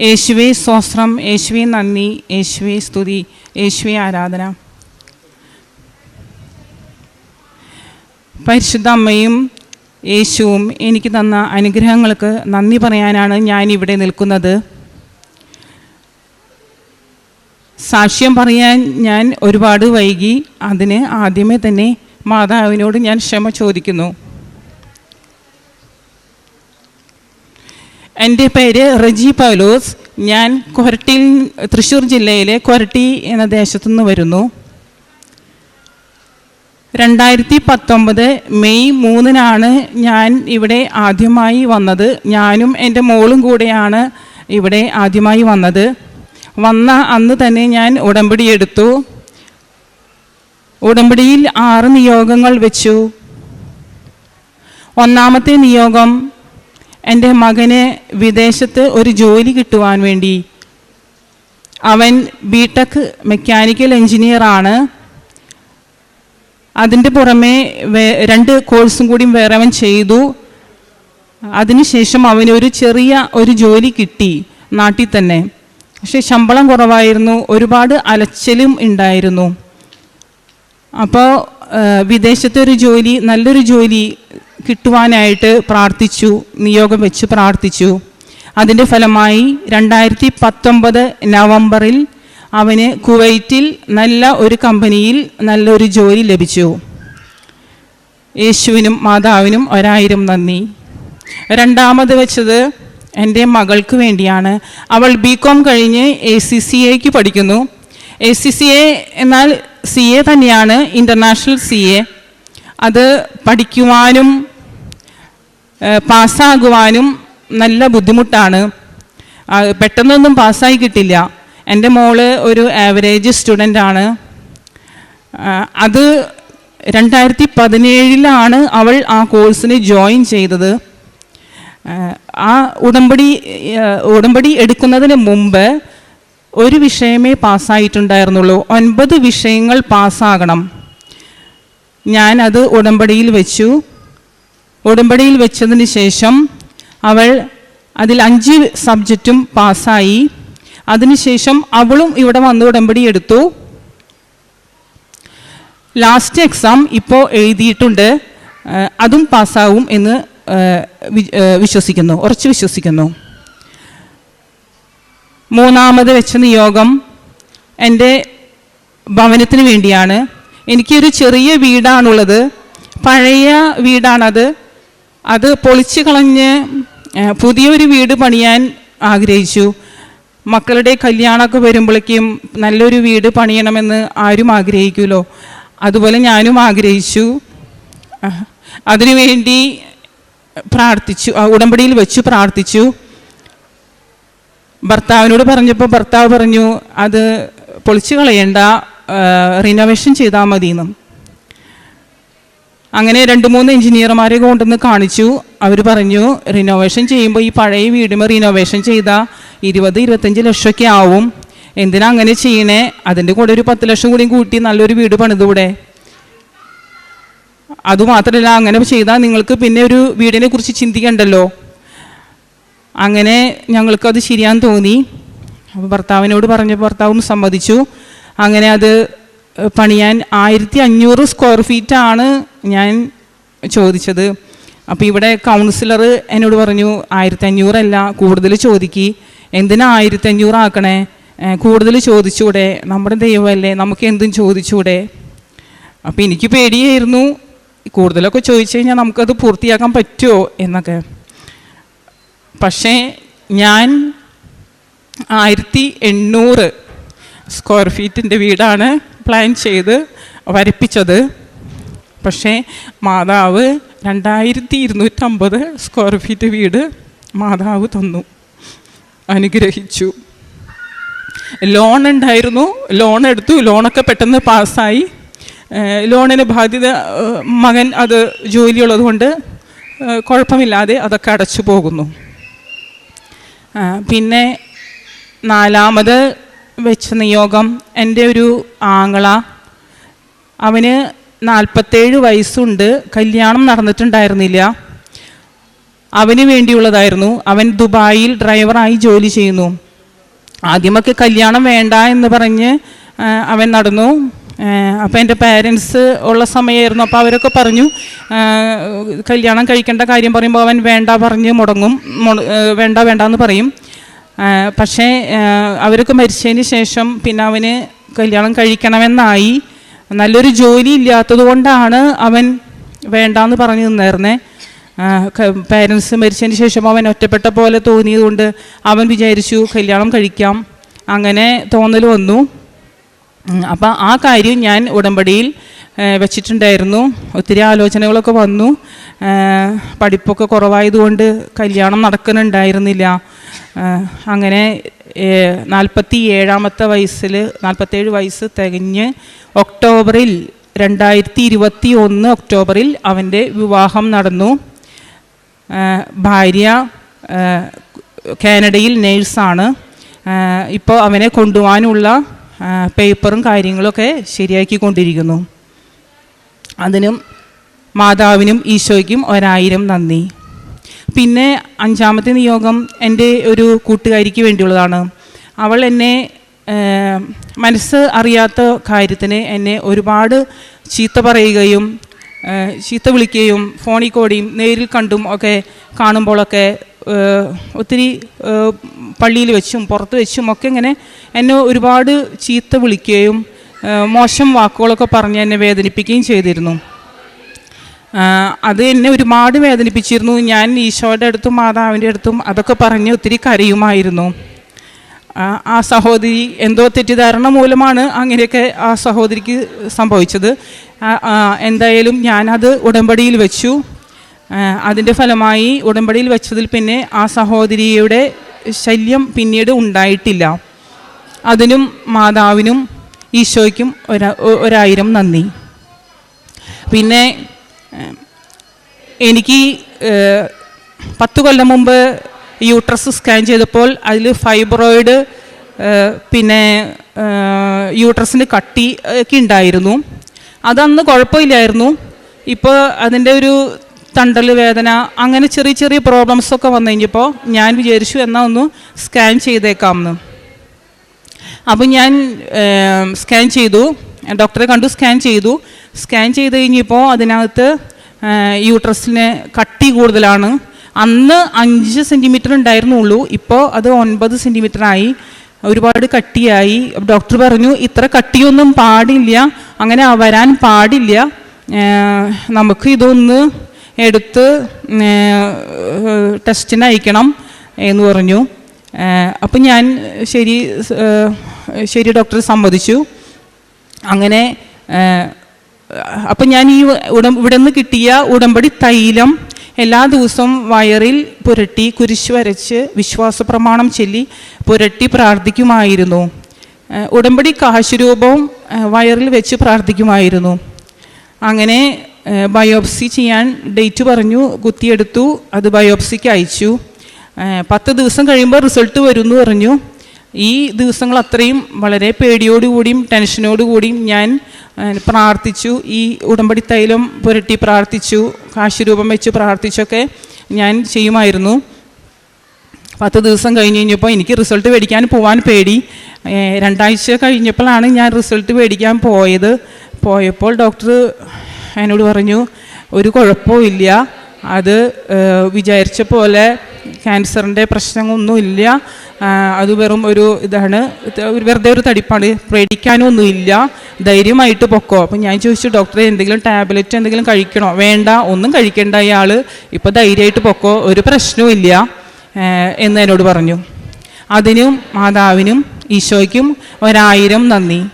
യേശുവേ സ്വസ്ത്രം യേശുവേ നന്ദി. യേശുവേ സ്തുതി. യേശുവേ ആരാധന. പരിശുദ്ധ അമ്മയും യേശുവും എനിക്ക് തന്ന അനുഗ്രഹങ്ങൾക്ക് നന്ദി പറയാനാണ് ഞാൻ ഇവിടെ നിൽക്കുന്നത്. സാക്ഷ്യം പറയാൻ ഞാൻ ഒരുപാട് വൈകി അതിന് ആദ്യമേ തന്നെ മാതാവിനോട് ഞാൻ ക്ഷമ ചോദിക്കുന്നു. എന്റെ പേര് റജി പൗലോസ്. ഞാൻ കൊരട്ടിയിൽ തൃശ്ശൂർ ജില്ലയിലെ കൊരട്ടി എന്ന ദേശത്തു നിന്ന് വരുന്നു. രണ്ടായിരത്തി പത്തൊമ്പത് മെയ് മൂന്നിനാണ് ഞാൻ ഇവിടെ ആദ്യമായി വന്നത്. ഞാനും എന്റെ മോളും കൂടെയാണ് ഇവിടെ ആദ്യമായി വന്നത്. വന്ന അന്ന് തന്നെ ഞാൻ ഉടമ്പടി എടുത്തു. ഉടമ്പടിയിൽ ആറ് നിയോഗങ്ങൾ വെച്ചു. ഒന്നാമത്തെ നിയോഗം എന്റെ മകന് വിദേശത്ത് ഒരു ജോലി കിട്ടുവാൻ വേണ്ടി അവൻ ബി ടെക് മെക്കാനിക്കൽ എഞ്ചിനീയറാണ് അതിന്റെ പുറമെ രണ്ട് കോഴ്സും കൂടിയും വേറെ അവൻ ചെയ്തു. അതിനുശേഷം അവന് ഒരു ചെറിയ ഒരു ജോലി കിട്ടി നാട്ടിൽ തന്നെ. പക്ഷേ ശമ്പളം കുറവായിരുന്നു ഒരുപാട് അലച്ചിലും ഉണ്ടായിരുന്നു. അപ്പോൾ വിദേശത്തെ ഒരു ജോലി നല്ലൊരു ജോലി കിട്ടുവാനായിട്ട് പ്രാർത്ഥിച്ചു നിയോഗം വെച്ച് പ്രാർത്ഥിച്ചു. അതിന്റെ ഫലമായി രണ്ടായിരത്തി പത്തൊമ്പത് നവംബറിൽ അവന് കുവൈറ്റിൽ നല്ല ഒരു കമ്പനിയിൽ നല്ലൊരു ജോലി ലഭിച്ചു. യേശുവിനും മാതാവിനും ഒരായിരം നന്ദി. രണ്ടാമത് വെച്ചത് എന്റെ മകൾക്ക് വേണ്ടിയാണ്. അവൾ ബി കോം കഴിഞ്ഞ് എ സി സി എക്ക് പഠിക്കുന്നു. എ സി സി എ എന്നാൽ സി എ തന്നെയാണ് ഇന്റർനാഷണൽ സി എ അത് പഠിക്കുവാനും പാസ്സാകുവാനും നല്ല ബുദ്ധിമുട്ടാണ്. പെട്ടെന്നൊന്നും പാസ്സായി കിട്ടില്ല. എന്റെ മോൾ ഒരു ആവറേജ് സ്റ്റുഡന്റ് ആണ്. അത് രണ്ടായിരത്തി പതിനേഴിലാണ് അവൾ ആ കോഴ്സിന് ജോയിൻ ചെയ്തത്. ആ, ഉടമ്പടി ഉടമ്പടി എടുക്കുന്നതിന് മുമ്പ് ഒരു വിഷയമേ പാസ്സായിട്ടുണ്ടായിരുന്നുള്ളൂ. ഒൻപത് വിഷയങ്ങൾ പാസ്സാകണം. ഞാൻ അത് ഉടമ്പടിയിൽ വെച്ചു. ഉടമ്പടിയിൽ വെച്ചതിന് ശേഷം അവൾ അതിൽ അഞ്ച് സബ്ജക്റ്റും പാസ്സായി. അതിനുശേഷം അവളും ഇവിടെ വന്ന് ഉടമ്പടി എടുത്തു. ലാസ്റ്റ് എക്സാം ഇപ്പോൾ എഴുതിയിട്ടുണ്ട്. അതും പാസ്സാവും എന്ന് വിശ്വസിക്കുന്നു. ഉറച്ചു വിശ്വസിക്കുന്നു. മൂന്നാമത് വെച്ച നിയോഗം എന്റെ ഭവനത്തിന് വേണ്ടിയാണ്. എനിക്കൊരു ചെറിയ വീടാണുള്ളത്. പഴയ വീടാണത്. അത് പൊളിച്ചു കളഞ്ഞ് പുതിയൊരു വീട് പണിയാൻ ആഗ്രഹിച്ചു. മക്കളുടെ കല്യാണമൊക്കെ വരുമ്പോഴേക്കും നല്ലൊരു വീട് പണിയണമെന്ന് ആരും ആഗ്രഹിക്കുമല്ലോ അതുപോലെ ഞാനും ആഗ്രഹിച്ചു. അതിനുവേണ്ടി പ്രാർത്ഥിച്ചു ഉടമ്പടിയിൽ വെച്ച് പ്രാർത്ഥിച്ചു. ഭർത്താവിനോട് പറഞ്ഞപ്പോൾ ഭർത്താവ് പറഞ്ഞു അത് പൊളിച്ചു കളയണ്ട റിനോവേഷൻ ചെയ്താൽ മതിയെന്നും. അങ്ങനെ രണ്ട് മൂന്ന് എഞ്ചിനീയർമാരെ കൊണ്ടുവന്ന് കാണിച്ചു. അവർ പറഞ്ഞു റിനോവേഷൻ ചെയ്യുമ്പോൾ ഈ പഴയ വീടുമ്പോൾ റിനോവേഷൻ ചെയ്താൽ ഇരുപത് ഇരുപത്തഞ്ച് ലക്ഷമൊക്കെ ആവും. എന്തിനാ അങ്ങനെ ചെയ്യണേ? അതിന്റെ കൂടെ ഒരു പത്ത് ലക്ഷം കൂടിയും കൂട്ടി നല്ലൊരു വീട് പണിതൂടെ അതുമാത്രമല്ല അങ്ങനെ ചെയ്താൽ നിങ്ങൾക്ക് പിന്നെ ഒരു വീടിനെ കുറിച്ച് ചിന്തിക്കണ്ടല്ലോ. അങ്ങനെ ഞങ്ങൾക്കത് ശരിയാന്ന് തോന്നി. അപ്പോൾ ഭർത്താവിനോട് പറഞ്ഞപ്പോൾ ഭർത്താവും സമ്മതിച്ചു. അങ്ങനെ അത് പണിയാൻ ആയിരത്തി അഞ്ഞൂറ് സ്ക്വയർ ആണ് ഞാൻ ചോദിച്ചത്. അപ്പോൾ ഇവിടെ കൗൺസിലർ എന്നോട് പറഞ്ഞു ആയിരത്തി അഞ്ഞൂറല്ല കൂടുതൽ ചോദിക്കി. എന്തിനാ ആയിരത്തി അഞ്ഞൂറ് ആക്കണേ കൂടുതൽ ചോദിച്ചൂടെ. നമ്മുടെ ദൈവമല്ലേ നമുക്ക് എന്തും ചോദിച്ചൂടെ? അപ്പോൾ എനിക്ക് പേടിയായിരുന്നു. കൂടുതലൊക്കെ ചോദിച്ചു കഴിഞ്ഞാൽ നമുക്കത് പൂർത്തിയാക്കാൻ പറ്റുമോ എന്നൊക്കെ. പക്ഷേ ഞാൻ ആയിരത്തി എണ്ണൂറ് സ്ക്വയർ ഫീറ്റിന്റെ വീടാണ്. പ്ലാൻ ചെയ്ത് വരപ്പിച്ചത്. പക്ഷേ മാതാവ് രണ്ടായിരത്തി ഇരുന്നൂറ്റമ്പത് സ്ക്വയർ ഫീറ്റ് വീട് മാതാവ് തന്നു. അനുഗ്രഹിച്ചു. ലോൺ ഉണ്ടായിരുന്നു. ലോൺ എടുത്തു. ലോണൊക്കെ പെട്ടെന്ന് പാസ്സായി. ലോണിന് ബാധ്യത മകൻ അത് ജോലിയുള്ളതുകൊണ്ട് കുഴപ്പമില്ലാതെ അതൊക്കെ അടച്ചു പോകുന്നു. പിന്നെ നാലാമത് വെച്ച നിയോഗം എന്റെ ഒരു ആങ്ങള. അവന് നാൽപ്പത്തേഴ് വയസ്സുണ്ട്. കല്യാണം നടന്നിട്ടുണ്ടായിരുന്നില്ല. അവന് വേണ്ടിയുള്ളതായിരുന്നു. അവൻ ദുബായിൽ ഡ്രൈവറായി ജോലി ചെയ്യുന്നു. ആദ്യമൊക്കെ കല്യാണം വേണ്ട എന്ന് പറഞ്ഞ് അവൻ നടന്നു. അപ്പോൾ എന്റെ പാരൻസ് ഉള്ള സമയമായിരുന്നു അപ്പോൾ അവരൊക്കെ പറഞ്ഞു കല്യാണം കഴിക്കേണ്ട കാര്യം പറയുമ്പോൾ അവൻ വേണ്ട പറഞ്ഞ് മുടങ്ങും വേണ്ട വേണ്ട എന്ന് പറയും. പക്ഷേ അവരൊക്കെ മരിച്ചതിന് ശേഷം പിന്നെ അവന് കല്യാണം കഴിക്കണമെന്നായി നല്ലൊരു ജോലി ഇല്ലാത്തത് കൊണ്ടാണ് അവൻ വേണ്ടാന്ന് പറഞ്ഞു നിന്നായിരുന്നേ പേരൻസ് മരിച്ചതിന് ശേഷം അവൻ ഒറ്റപ്പെട്ട പോലെ തോന്നിയതുകൊണ്ട് അവൻ വിചാരിച്ചു കല്യാണം കഴിക്കാം. അങ്ങനെ തോന്നൽ വന്നു. അപ്പം ആ കാര്യം ഞാൻ ഉടമ്പടിയിൽ വെച്ചിട്ടുണ്ടായിരുന്നു. ഒത്തിരി ആലോചനകളൊക്കെ വന്നു. പഠിപ്പൊക്കെ കുറവായതുകൊണ്ട് കല്യാണം നടക്കുന്നുണ്ടായിരുന്നില്ല. അങ്ങനെ നാൽപ്പത്തി ഏഴാമത്തെ വയസ്സിൽ നാൽപ്പത്തേഴ് വയസ്സ് തികഞ്ഞ് ഒക്ടോബറിൽ രണ്ടായിരത്തി ഇരുപത്തി ഒന്ന് ഒക്ടോബറിൽ അവന്റെ വിവാഹം നടന്നു. ഭാര്യ കാനഡയിൽ നേഴ്സാണ്. ഇപ്പോൾ അവനെ കൊണ്ടുപോകാനുള്ള പേപ്പറും കാര്യങ്ങളൊക്കെ ശരിയാക്കിക്കൊണ്ടിരിക്കുന്നു. അതിനും മാതാവിനും ഈശോയ്ക്കും ഒരായിരം നന്ദി. പിന്നെ അഞ്ചാമത്തെ നിയോഗം എന്റെ ഒരു കൂട്ടുകാരിക്ക് വേണ്ടിയുള്ളതാണ്. അവൾ എന്നെ മനസ്സ് അറിയാത്ത കാര്യത്തിന് എന്നെ ഒരുപാട് ചീത്ത പറയുകയും ചീത്ത വിളിക്കുകയും ഫോണിൽ കൂടിയും നേരിൽ കണ്ടും ഒക്കെ കാണുമ്പോഴൊക്കെ ഒത്തിരി പള്ളിയിൽ വെച്ചും പുറത്ത് വെച്ചും ഒക്കെ ഇങ്ങനെ എന്നെ ഒരുപാട് ചീത്ത വിളിക്കുകയും മോശം വാക്കുകളൊക്കെ പറഞ്ഞ് എന്നെ വേദനിപ്പിക്കുകയും ചെയ്തിരുന്നു. അത് എന്നെ ഒരുപാട് വേദനിപ്പിച്ചിരുന്നു. ഞാൻ ഈശോയുടെ അടുത്തും മാതാവിന്റെ അടുത്തും അതൊക്കെ പറഞ്ഞ് ഒത്തിരി കരയുമായിരുന്നു. ആ, സഹോദരി എന്തോ തെറ്റിദ്ധാരണ മൂലമാണ് അങ്ങനെയൊക്കെ ആ സഹോദരിക്ക് സംഭവിച്ചത്. എന്തായാലും ഞാനത് ഉടമ്പടിയിൽ വെച്ചു. അതിന്റെ ഫലമായി ഉടമ്പടിയിൽ വെച്ചതിൽ പിന്നെ ആ സഹോദരിയുടെ ശല്യം പിന്നീട് ഉണ്ടായിട്ടില്ല. അതിനും മാതാവിനും ഈശോയ്ക്കും ഒരാ ഒരായിരം നന്ദി. പിന്നെ എനിക്ക് പത്ത് കൊല്ലം മുമ്പ് യൂട്രസ് സ്കാൻ ചെയ്തപ്പോൾ അതിൽ ഫൈബ്രോയിഡ് പിന്നെ യൂട്രസിന് കട്ടി ഒക്കെ ഉണ്ടായിരുന്നു. അതന്ന് കുഴപ്പമില്ലായിരുന്നു. ഇപ്പോൾ അതിന്റെ ഒരു തണ്ടൽ വേദന അങ്ങനെ ചെറിയ ചെറിയ പ്രോബ്ലംസൊക്കെ വന്നു കഴിഞ്ഞപ്പോൾ ഞാൻ വിചാരിച്ചു എന്നാൽ ഒന്ന് സ്കാൻ ചെയ്തേക്കാമെന്ന്. അപ്പോൾ ഞാൻ സ്കാൻ ചെയ്തു. ഡോക്ടറെ കണ്ടു സ്കാൻ ചെയ്തു. സ്കാൻ ചെയ്ത് കഴിഞ്ഞപ്പോൾ അതിനകത്ത് യൂട്രസിന് കട്ടി കൂടുതലാണ്. അന്ന് അഞ്ച് സെന്റിമീറ്റർ ഉണ്ടായിരുന്നുള്ളൂ. ഇപ്പോൾ അത് ഒൻപത് ആയി. ഒരുപാട് കട്ടിയായി. ഡോക്ടർ പറഞ്ഞു ഇത്ര കട്ടിയൊന്നും പാടില്ല. അങ്ങനെ വരാൻ പാടില്ല. നമുക്ക് ഇതൊന്ന് എടുത്ത് ടെസ്റ്റിന് അയക്കണം എന്ന് പറഞ്ഞു. അപ്പം ഞാൻ ശരി ശരി ഡോക്ടർ സമ്മതിച്ചു. അങ്ങനെ അപ്പം ഞാൻ ഈ ഉട ഇവിടെ നിന്ന് കിട്ടിയ ഉടമ്പടി തൈലം എല്ലാ ദിവസവും വയറിൽ പുരട്ടി കുരിശ് വരച്ച് വിശ്വാസ പ്രമാണം ചൊല്ലി പുരട്ടി പ്രാർത്ഥിക്കുമായിരുന്നു. ഉടമ്പടി കാശുരൂപവും വയറിൽ വെച്ച് പ്രാർത്ഥിക്കുമായിരുന്നു. അങ്ങനെ ബയോപ്സി ചെയ്യാൻ ഡേറ്റ് പറഞ്ഞു കുത്തിയെടുത്തു അത് ബയോപ്സിക്ക് അയച്ചു. പത്ത് ദിവസം കഴിയുമ്പോൾ റിസൾട്ട് വരും എന്ന് പറഞ്ഞു. ഈ ദിവസങ്ങൾ അത്രയും വളരെ പേടിയോടുകൂടിയും ടെൻഷനോടുകൂടിയും ഞാൻ പ്രാർത്ഥിച്ചു. ഈ ഉടമ്പടി തൈലം പുരട്ടി പ്രാർത്ഥിച്ചു. കാശുരൂപം വെച്ച് പ്രാർത്ഥിച്ചൊക്കെ ഞാൻ ചെയ്യുമായിരുന്നു. പത്ത് ദിവസം കഴിഞ്ഞ് കഴിഞ്ഞപ്പോൾ എനിക്ക് റിസൾട്ട് മേടിക്കാൻ പോകാൻ പേടി. രണ്ടാഴ്ച കഴിഞ്ഞപ്പോഴാണ് ഞാൻ റിസൾട്ട് മേടിക്കാൻ പോയത്. പോയപ്പോൾ ഡോക്ടർ എന്നോട് പറഞ്ഞു ഒരു കുഴപ്പവും ഇല്ല. അത് വിചാരിച്ച പോലെ ക്യാൻസറിന്റെ പ്രശ്നമൊന്നുമില്ല അത് വെറും ഒരു ഇതാണ്. വെറുതെ ഒരു തടിപ്പാണ്. പേടിക്കാനൊന്നുമില്ല. ധൈര്യമായിട്ട് പൊക്കോ. അപ്പം ഞാൻ ചോദിച്ചു ഡോക്ടറെ എന്തെങ്കിലും ടാബ്ലറ്റ് എന്തെങ്കിലും കഴിക്കണോ? വേണ്ട ഒന്നും കഴിക്കേണ്ട ഇയാൾ ഇപ്പോൾ ധൈര്യമായിട്ട് പൊക്കോ. ഒരു പ്രശ്നവും ഇല്ല. എന്ന് എന്നോട് പറഞ്ഞു. അതിനും മാതാവിനും ഈശോയ്ക്കും ഒരായിരം നന്ദി.